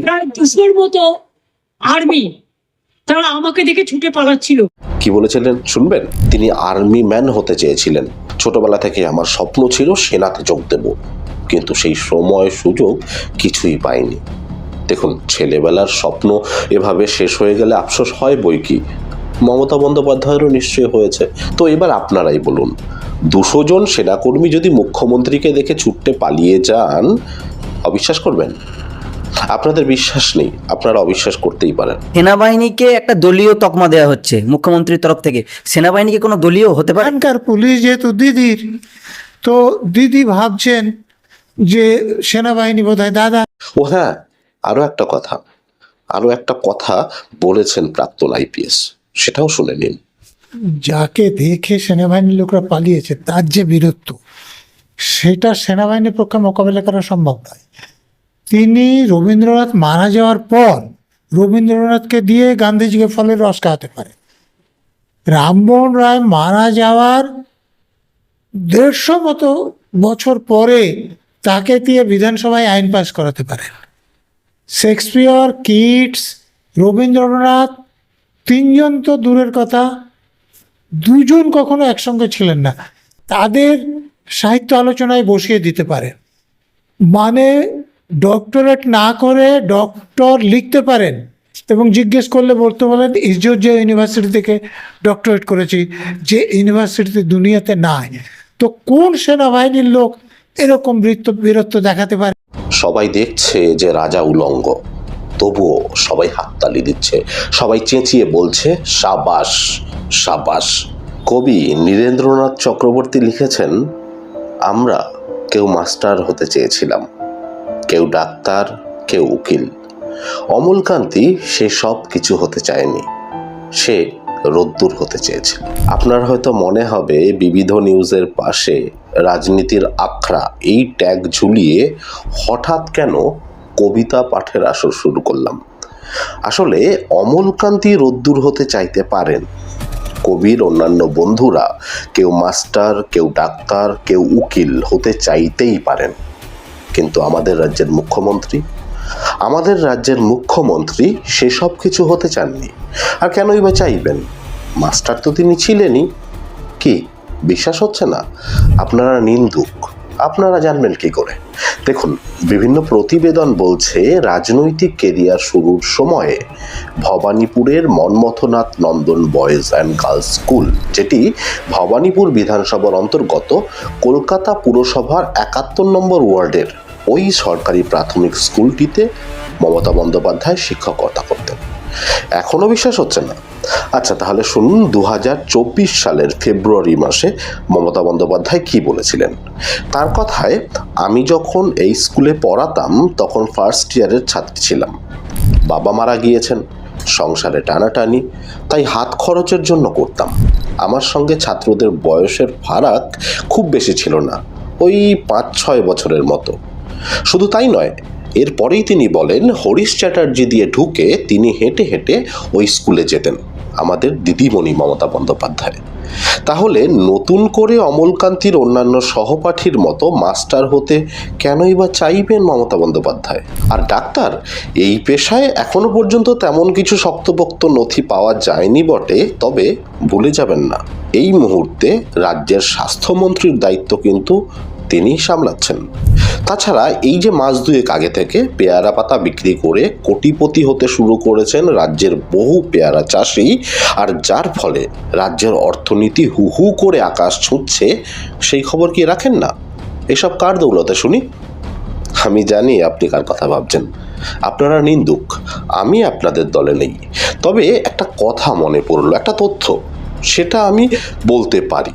প্রায় দুশোর মতো আর্মি তারা আমাকে দেখে ছুটে পালাচ্ছিল। কি বলেছিলেন শুনবেন? তিনি আর্মি ম্যান হতে চেয়েছিলেন। ছোটবেলা থেকে আমার স্বপ্ন ছিল সেনাতে যোগ দেব। কিন্তু সেই সময় সুযোগ কিছুই পাইনি। দেখুন, ছেলেবেলার স্বপ্ন এভাবে শেষ হয়ে গেলে আফসোস হয় বই কি? মমতা বন্দ্যোপাধ্যায়েরও নিশ্চয়ই হয়েছে। তো এবার আপনারাই বলুন, দুশো জন সেনাকর্মী যদি মুখ্যমন্ত্রীকে দেখে ছুটতে পালিয়ে যান, অবিশ্বাস করবেন? আপনাদের বিশ্বাস নেই আপনারা অবিশ্বাস করতেই পারেন। সেনাবাহিনীকে একটা দলীয় তকমা দেওয়া হচ্ছে মুখ্যমন্ত্রীর তরফ থেকে। সেনাবাহিনীকে কোনো দলীয় হতে পারে? এখানকার পুলিশ যেহেতু দিদির তো দিদি ভাবছেন যে সেনাবাহিনী বোধহয় দাদা। ও হ্যাঁ আরও একটা কথা আরও একটা কথা বলেছেন প্রাক্তন আইপিএস সেটাও শুনে নিন। যাকে দেখে সেনাবাহিনীর লোকরা পালিয়েছে তার যে বীরত্ব সেটা সেনাবাহিনীর পক্ষে মোকাবিলা করা সম্ভব নয়। তিনি রবীন্দ্রনাথ মারা যাওয়ার পর রবীন্দ্রনাথকে দিয়ে গান্ধীজিকে ফলের রস খাওয়াতে পারে। রামমোহন রায় মারা যাওয়ার দেড়শো মতো বছর পরে তাকে দিয়ে বিধানসভায় আইন পাস করাতে পারেন শেক্সপিয়র, কিটস, রবীন্দ্রনাথ তিনজন তো দূরের কথা, দুজন কখনো একসঙ্গে ছিলেন না। তাদের সাহিত্য আলোচনায় বসিয়ে দিতে পারেন মানে ডক্টরেট না করে ডক্টর লিখতে পারেন এবং জিজ্ঞেস করলে বলতে বলেন ইজর্জিয়া ইউনিভার্সিটি থেকে ডক্টরেট করেছি, যে ইউনিভার্সিটিতে দুনিয়াতে নাই, তো কোন সেনাবাহিনীর লোক এরকম বৃত্ত, বীরত্ব দেখাতে পারে? সবাই দেখছে যে রাজা উলঙ্গ, তবুও সবাই হাততালি দিচ্ছে, সবাই চেঁচিয়ে বলছে, সাবাস সাবাস। কবি নীরেন্দ্রনাথ চক্রবর্তী লিখেছেন, আমরা কেউ মাস্টার হতে চেয়েছিলাম। কেউ ডাক্তার, কেউ উকিল। অমলকান্তি সে সব কিছু হতে চায়নি। সে রোদ্দুর হতে চেয়েছে আপনার হয়তো মনে হবে, বিবিধ নিউজের পাশে রাজনীতির আখড়া, এই ট্যাগ ঝুলিয়ে হঠাৎ কেন কবিতা পাঠের আসর শুরু করলাম। আসলে অমলকান্তি রোদ্দুর হতে চাইতে পারেন। কবির অন্যান্য বন্ধুরা, কেউ মাস্টার, কেউ ডাক্তার, কেউ উকিল হতে চাইতেই পারেন। কিন্তু আমাদের রাজ্যের মুখ্যমন্ত্রী? আমাদের রাজ্যের মুখ্যমন্ত্রী সেসব কিছু হতে চাননি। আর কেনই বা চাইবেন? মাস্টার তো তিনি ছিলেনই। কি, বিশ্বাস হচ্ছে না? আপনারা নিন্দুক। আপনারা জানবেন কি করে? দেখুন, বিভিন্ন প্রতিবেদন বলছে রাজনৈতিক কেরিয়ার শুরুর সময়ে ভবানীপুরের Manmathanath Nandan boys and girls school, যেটি ভবানীপুর বিধানসভার অন্তর্গত কলকাতা পুরসভার একাত্তর নম্বর ওয়ার্ডের ওই সরকারি প্রাথমিক স্কুলটিতে মমতা বন্দ্যোপাধ্যায় শিক্ষকতা করতেন। এখনও বিশ্বাস হচ্ছে না। আচ্ছা তাহলে শুনুন দু হাজার চব্বিশ সালের ফেব্রুয়ারি মাসে মমতা বন্দ্যোপাধ্যায় কি বলেছিলেন? তার কথায়, আমি যখন এই স্কুলে পড়াতাম, তখন ফার্স্ট ইয়ারের ছাত্রী ছিলাম। বাবা মারা গিয়েছেন, সংসারে টানাটানি, তাই হাত খরচের জন্য করতাম। আমার সঙ্গে ছাত্রদের বয়সের ফারাক খুব বেশি ছিল না, ওই পাঁচ ছয় বছরের মতো। শুধু তাই নয় এরপরেই তিনি বলেন, হরিশ চ্যাটার্জি দিয়ে ঢুকে তিনি হেঁটে হেঁটে ওই স্কুলে যেতেন, আমাদের দিদিমণি মমতা বন্দ্যোপাধ্যায়। তাহলে নতুন করে অমলকান্তির অন্যান্য সহপাঠীর মতো মাস্টার হতে কেনই বা চাইবেন মমতা বন্দ্যোপাধ্যায়? আর ডাক্তার, এই পেশায় এখনও পর্যন্ত তেমন কিছু শক্তপোক্ত নথি পাওয়া যায়নি বটে, তবে ভুলে যাবেন না। এই মুহূর্তে রাজ্যের স্বাস্থ্যমন্ত্রীর দায়িত্ব কিন্তু তিনি সামলাচ্ছেন। তাছাড়া এই যে মাস দুয়েক আগে থেকে পেয়ারা পাতা বিক্রি করে কোটিপতি হতে শুরু করেছেন রাজ্যের বহু পেয়ারা চাষি, আর যার ফলে রাজ্যের অর্থনীতি হু হু করে আকাশ ছুঁচ্ছে, সেই খবর কি রাখেন না? এসব কার দৌলতে শুনি? আমি জানি আপনি কার কথা ভাবছেন। আপনারা নিন্দুক, আমি আপনাদের দলে নেই। তবে একটা কথা মনে পড়ল, একটা তথ্য, সেটা আমি বলতে পারি।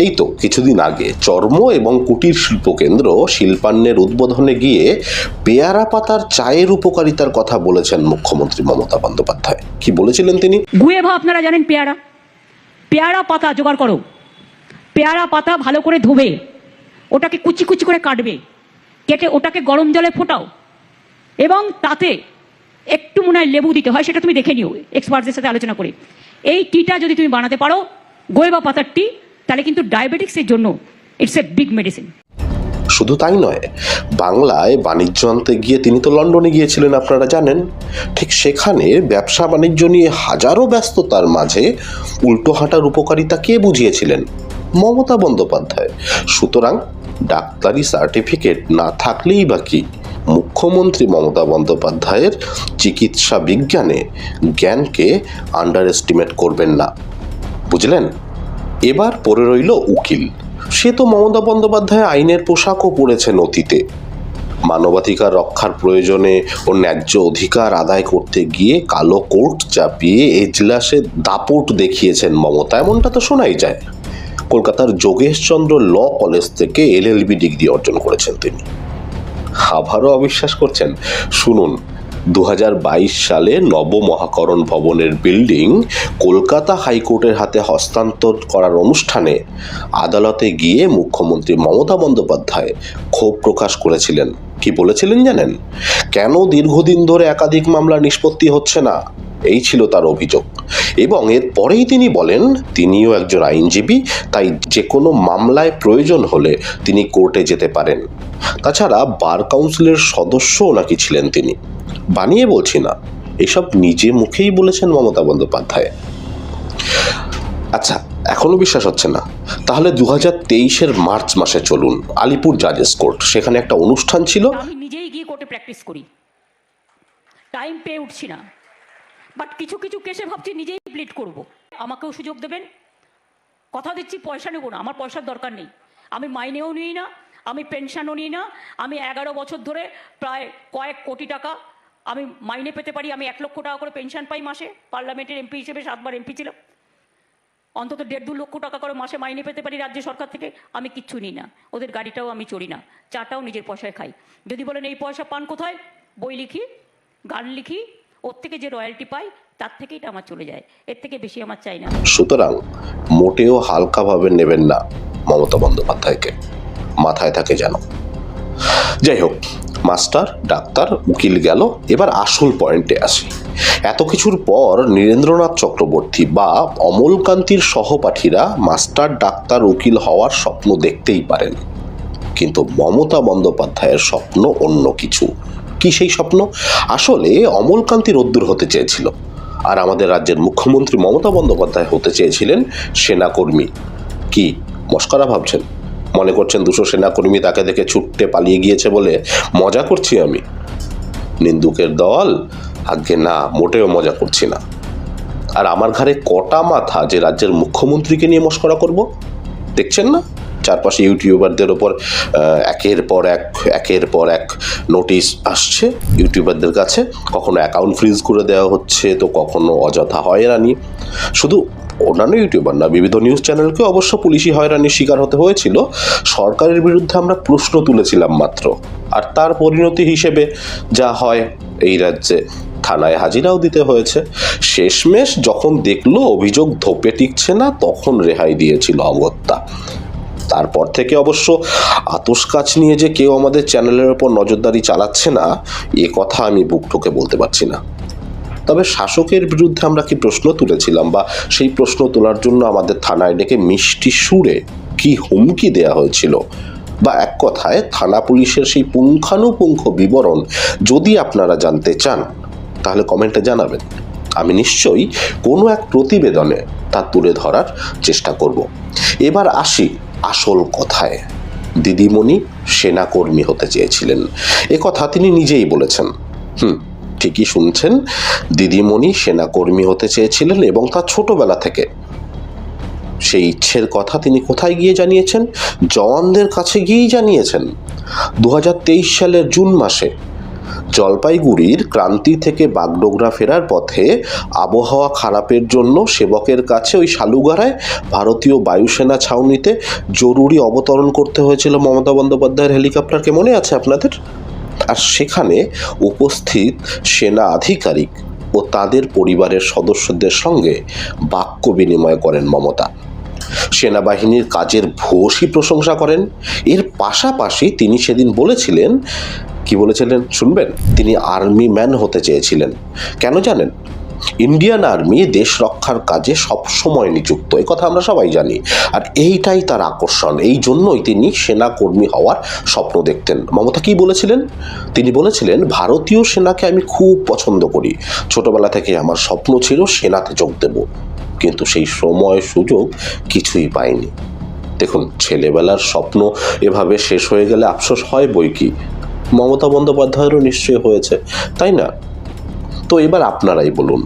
এই তো। কিছুদিন আগে চর্ম এবং কুটির শিল্প কেন্দ্র শিল্পান্নের উদ্বোধনে গিয়ে পেয়ারা পাতার চায়ের উপকারিতার কথা বলেছেন মুখ্যমন্ত্রী মমতা বন্দ্যোপাধ্যায়। কি বলেছিলেন তিনি? গুয়েভা আপনারা জানেন পেয়ারা। পেয়ারা পাতা জোগাড় করো। পেয়ারা পাতা ভালো করে ধোবে। ওটাকে কুচি কুচি করে কাটবে। কেটে ওটাকে গরম জলে ফোটাও। এবং তাতে একটু মনে হয় লেবু দিতে হয়, সেটা তুমি দেখে নিও এক্সপার্টদের সাথে আলোচনা করে। এই টিটা যদি তুমি বানাতে পারো, গোয়েবা পাতার টি তাহলে কিন্তু ডায়াবেটিক্সের জন্য ইটস এ বিগ মেডিসিন শুধু তাই নয়, বাংলায় বাণিজ্য আনতে গিয়ে তিনি তো লন্ডনে গিয়েছিলেন, আপনারা জানেন। ঠিক সেখানে ব্যবসা বাণিজ্য নিয়ে হাজারো ব্যস্ততার মাঝে উল্টো হাঁটার উপকারিতা কে বুঝিয়েছিলেন? মমতা বন্দ্যোপাধ্যায়। সুতরাং ডাক্তারি সার্টিফিকেট না থাকলেই বা কি? মুখ্যমন্ত্রী মমতা বন্দ্যোপাধ্যায়ের চিকিৎসা বিজ্ঞানে জ্ঞানকে আন্ডার এস্টিমেট করবেন না। বুঝলেন? এবার পড়ে রইল উকিল। সে তো মমতা বন্দ্যোপাধ্যায় আইনের পোশাকও পরেছেন অতীতে। মানবাধিকার রক্ষার প্রয়োজনে ও ন্যায্য অধিকার আদায় করতে গিয়ে কালো কোর্ট চাপিয়ে এজলাসে দাপট দেখিয়েছেন মমতা, এমনটা তো শোনাই যায়। কলকাতার যোগেশচন্দ্র ল কলেজ থেকে এলএলবি ডিগ্রি অর্জন করেছেন তিনি। আবারও অবিশ্বাস করছেন। শুনুন দু হাজার বাইশ সালে নব মহাকরণ ভবনের বিল্ডিং কলকাতা হাইকোর্টের হাতে হস্তান্তর করার অনুষ্ঠানে আদালতে গিয়ে মুখ্যমন্ত্রী মমতা বন্দ্যোপাধ্যায় ক্ষোভ প্রকাশ করেছিলেন। কি বলেছিলেন জানেন? কেন দীর্ঘদিন ধরে একাধিক মামলা নিষ্পত্তি হচ্ছে না? এই ছিল তার অভিযোগ। এবং এর পরেই তিনি বলেন, তিনিও একজন আইনজীবী, তাই যে কোনো মামলায় প্রয়োজন হলে তিনি কোর্টে যেতে পারেন। তাছাড়া বার কাউন্সিলের সদস্যও নাকি ছিলেন তিনি। বানিয়ে বলছি না, এসব নিজে মুখেই বলেছেন মমতা বন্দ্যোপাধ্যায়। আচ্ছা এখনও বিশ্বাস হচ্ছে না। তাহলে দু হাজার তেইশের মার্চ মাসে চলুন, আলিপুর জাজেস কোর্ট, সেখানে একটা অনুষ্ঠান ছিল। আমি নিজেই গিয়ে কোর্টে প্র্যাকটিস করি। টাইম পেয়ে উঠছি না। বাট কিছু কিছু কেসে ভাবছি নিজেই প্লিট করব। আমাকেও সুযোগ দেবেন। কথা দিচ্ছি, পয়সা নেব না, আমার পয়সার দরকার নেই। আমি মাইনেও নিই না, আমি পেনশনও নিই না, আমি এগারো বছর ধরে প্রায় কয়েক কোটি টাকা আমি মাইনে পেতে পারি, আমি এক লক্ষ টাকা করে পেনশন পাই মাসে, পার্লামেন্টের এমপি হিসেবে সাতবার এমপি ছিলাম। অন্তত দেড় দু লক্ষ টাকা করে মাসে মাইনে পেতে পারি রাজ্য সরকার থেকে, আমি কিচ্ছু নিই না। ওদের গাড়িটাও আমি চড়ি না, চাটাও নিজের পয়সায় খাই। যদি বলেন, এই পয়সা পান কোথায়? বই লিখি, গান লিখি ওর থেকে যে রয়্যালটি পাই, তার থেকেই আমার চলে যায়। এর থেকে বেশি আমার চাই না। সুতরাং মোটেও হালকাভাবে নেবেন না মমতা বন্দ্যোপাধ্যায়কে। মাথায় থাকে যেন। যাই হোক, মাস্টার, ডাক্তার, উকিল গেল, এবার আসল পয়েন্টে আসি। এত কিছুর পর নীরেন্দ্রনাথ চক্রবর্তী বা অমলকান্তির সহপাঠীরা মাস্টার, ডাক্তার, উকিল হওয়ার স্বপ্ন দেখতেই পারেন। কিন্তু মমতা বন্দ্যোপাধ্যায়ের স্বপ্ন অন্য কিছু। কি সেই স্বপ্ন? আসলে অমলকান্তি রোদ্দুর হতে চেয়েছিল। আর আমাদের রাজ্যের মুখ্যমন্ত্রী মমতা বন্দ্যোপাধ্যায় হতে চেয়েছিলেন সেনাকর্মী। কি মস্করা ভাবছেন? মনে করছেন দুশো সেনাকর্মী তাকে দেখে ছুটতে পালিয়ে গিয়েছে বলে মজা করছি আমি। নিন্দুকের দল? আগে না, মোটেও মজা করছি না। আর আমার ঘাড়ে কটা মাথা যে রাজ্যের মুখ্যমন্ত্রীকে নিয়ে মস্করা করব? দেখছেন না? চারপাশে ইউটিউবারদের ওপর একের পর এক, একের পর এক নোটিশ আসছে ইউটিউবারদের কাছে। কখনো অ্যাকাউন্ট ফ্রিজ করে দেওয়া হচ্ছে, তো কখনো অযথা হয়রানি। শুধু অন্যান্য ইউটিউবার না, বিবিধ নিউজ চ্যানেলকে অবশ্য পুলিশি হয়রানির শিকার হতে হয়েছিল। সরকারের বিরুদ্ধে আমরা প্রশ্ন তুলেছিলাম মাত্র। আর তার পরিণতি হিসেবে যা হয়, এই রাজ্যে থানায় হাজিরাও দিতে হয়েছে। শেষমেশ যখন দেখল, অভিযোগ ধোপে টিকছে না, তখন রেহাই দিয়েছিল অগত্যা। তারপর থেকে অবশ্য আতস কাজ নিয়ে যে কেউ আমাদের চ্যানেলের ওপর নজরদারি চালাচ্ছে না, এ কথা আমি বুক ঠোকে বলতে পারছি না। তবে শাসকের বিরুদ্ধে আমরা কি প্রশ্ন তুলেছিলাম বা সেই প্রশ্ন তোলার জন্য আমাদের থানায় ডেকে মিষ্টি সুরে কি হুমকি দেয়া হয়েছিল? বা এক কথায় থানা পুলিশের সেই পুঙ্খানুপুঙ্খ বিবরণ যদি আপনারা জানতে চান, তাহলে কমেন্টে জানাবেন। আমি নিশ্চয়ই কোনো এক প্রতিবেদনে তা তুলে ধরার চেষ্টা করব। এবার আসি আসল কথায়। দিদিমণি সেনাকর্মী হতে চেয়েছিলেন। এ কথা তিনি নিজেই বলেছেন। হুম, ঠিকই শুনছেন। দিদিমণি সেনাকর্মী হতে চেয়েছিলেন এবং তা ছোটবেলা থেকে। সেই ইচ্ছের কথা তিনি কোথায় গিয়ে জানিয়েছেন? জওয়ানদের কাছে গিয়েই জানিয়েছেন। দু হাজার তেইশ সালের জুন মাসে জলপাইগুড়ির ক্রান্তি থেকে বাগডোগরা ফেরার পথে আবহাওয়া খারাপের জন্য সেবকের কাছে ওই শালুগারায় ভারতীয় বায়ুসেনা ছাউনিতে জরুরি অবতরণ করতে হয়েছিল মমতা বন্দ্যোপাধ্যায়ের হেলিকপ্টারকে মনে আছে আপনাদের? আর সেখানে উপস্থিত সেনা আধিকারিক ও তাদের পরিবারের সদস্যদের সঙ্গে বাক্য বিনিময় করেন মমতা। সেনাবাহিনীর কাজের ভূয়সী প্রশংসা করেন। এর পাশাপাশি তিনি সেদিন বলেছিলেন কি বলেছিলেন? শুনবেন? তিনি আর্মি ম্যান হতে চেয়েছিলেন। কেন জানেন? ইন্ডিয়ান আর্মি দেশ রক্ষার কাজে সবসময় নিযুক্ত এই কথা আমরা সবাই জানি। আর এইটাই তার আকর্ষণ, এই জন্যই তিনি সেনা কর্মী হওয়ার স্বপ্ন দেখতেন। মমতা কি বলেছিলেন? তিনি বলেছিলেন, ভারতীয় সেনাকে আমি খুব পছন্দ করি। ছোটবেলা থেকে আমার স্বপ্ন ছিল সেনাতে যোগ দেব। কিন্তু সেই সময় সুযোগ কিছুই পাইনি। দেখুন, ছেলেবেলার স্বপ্ন এভাবে শেষ হয়ে গেলে আফসোস হয় বই কি? মমতা বন্দ্যোপাধ্যায়েরও নিশ্চয়ই হয়েছে, তাই না? তো এবার আপনারাই বলুন,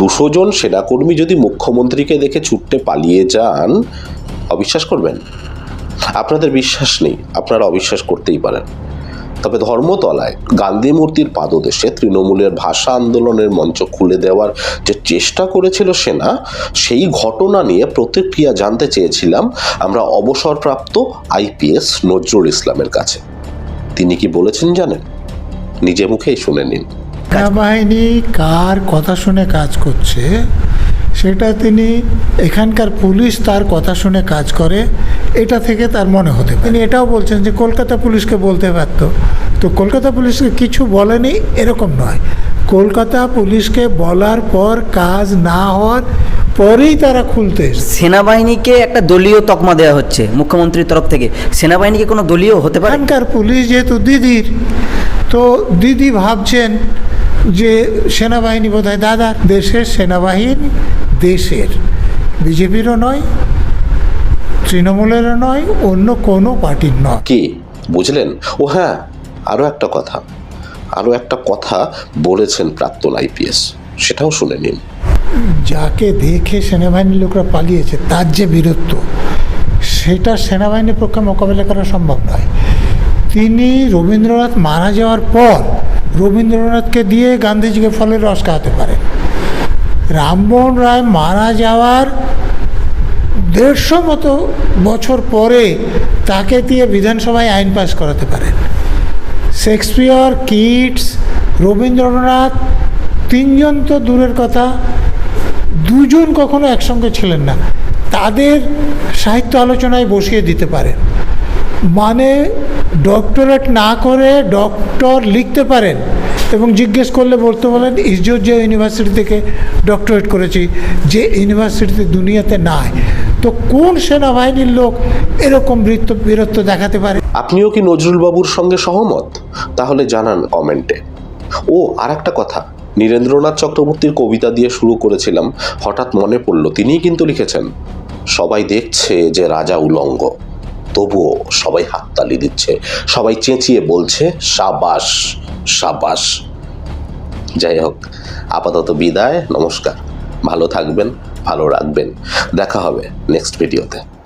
দুশো জন সেনাকর্মী যদি মুখ্যমন্ত্রীকে দেখে ছুটতে পালিয়ে যান, অবিশ্বাস করবেন? আপনাদের বিশ্বাস নেই, আপনারা অবিশ্বাস করতেই পারেন। তবে ধর্মতলায় গান্ধী মূর্তির পাদদেশে তৃণমূলের ভাষা আন্দোলনের মঞ্চ খুলে দেওয়ার যে চেষ্টা করেছিল সেনা, সেই ঘটনা নিয়ে প্রতিক্রিয়া জানতে চেয়েছিলাম আমরা অবসরপ্রাপ্ত আইপিএস নজরুল ইসলামের কাছে। তিনি কি বলেছেন জানেন? নিজে মুখেই শুনে নিন। সেনাবাহিনী কার কথা শুনে কাজ করছে, সেটা তিনি এখানকার পুলিশ তার কথা শুনে কাজ করে, এটা থেকে তার মনে হতে তিনি এটাও বলছেন যে কলকাতা পুলিশকে বলতে পারত তো কলকাতা পুলিশকে কিছু বলেনি, এরকম নয়। কলকাতা পুলিশকে বলার পর কাজ না হওয়ার পরেই তারা খুলতে সেনাবাহিনীকে একটা দলীয় তকমা দেওয়া হচ্ছে মুখ্যমন্ত্রীর তরফ থেকে। সেনাবাহিনীকে কোনো দলীয় হতে পারে? এখানকার পুলিশ যেহেতু দিদির তো দিদি ভাবছেন যে সেনাবাহিনী বোধহয় দাদা দেশের সেনাবাহিনী দেশের। বিজেপিরও নয় তৃণমূলেরও নয় অন্য কোনো পার্টির নয়। কি? বুঝলেন? ও হ্যাঁ আরও একটা কথা। আরও একটা কথা বলেছেন প্রাক্তন আইপিএস সেটাও শুনে নিন। যাকে দেখে সেনাবাহিনীর লোকরা পালিয়েছে, তার যে বীরত্ব, সেটা সেনাবাহিনীর পক্ষে মোকাবিলা করা সম্ভব নয়। তিনি রবীন্দ্রনাথ মারা যাওয়ার পর রবীন্দ্রনাথকে দিয়ে গান্ধীজিকে ফলের রস খাওয়াতে পারেন। রামমোহন রায় মারা যাওয়ার দেড়শো মতো বছর পরে তাকে দিয়ে বিধানসভায় আইন পাস করাতে পারেন। শেক্সপিয়র, কিটস, রবীন্দ্রনাথ, তিনজন তো দূরের কথা। দুজন কখনো একসঙ্গে ছিলেন না। তাদের সাহিত্য আলোচনায় বসিয়ে দিতে পারেন মানে ডক্টরেট না করে ডক্টর লিখতে পারেন এবং জিজ্ঞেস করলে বলতে বলেন ইজোর যে ইউনিভার্সিটি থেকে ডক্টরেট করেছি, যে ইউনিভার্সিটিতে দুনিয়াতে নাই। তো কোন সেনাবাহিনীর লোক এরকম বৃত্ত, বীরত্ব দেখাতে পারে? আপনিও কি নজরুল বাবুর সঙ্গে সহমত? তাহলে জানান কমেন্টে। ও আর একটা কথা। নীরেন্দ্রনাথ চক্রবর্তীর কবিতা দিয়ে শুরু করেছিলাম, হঠাৎ মনে পড়ল, তিনিই কিন্তু লিখেছেন। সবাই দেখছে যে রাজা উলঙ্গ, তবুও সবাই হাততালি দিচ্ছে, সবাই চেঁচিয়ে বলছে, সাবাস সাবাস। যাই হোক, আপাতত বিদায়, নমস্কার। ভালো থাকবেন, ভালো রাখবেন। দেখা হবে নেক্সট ভিডিওতে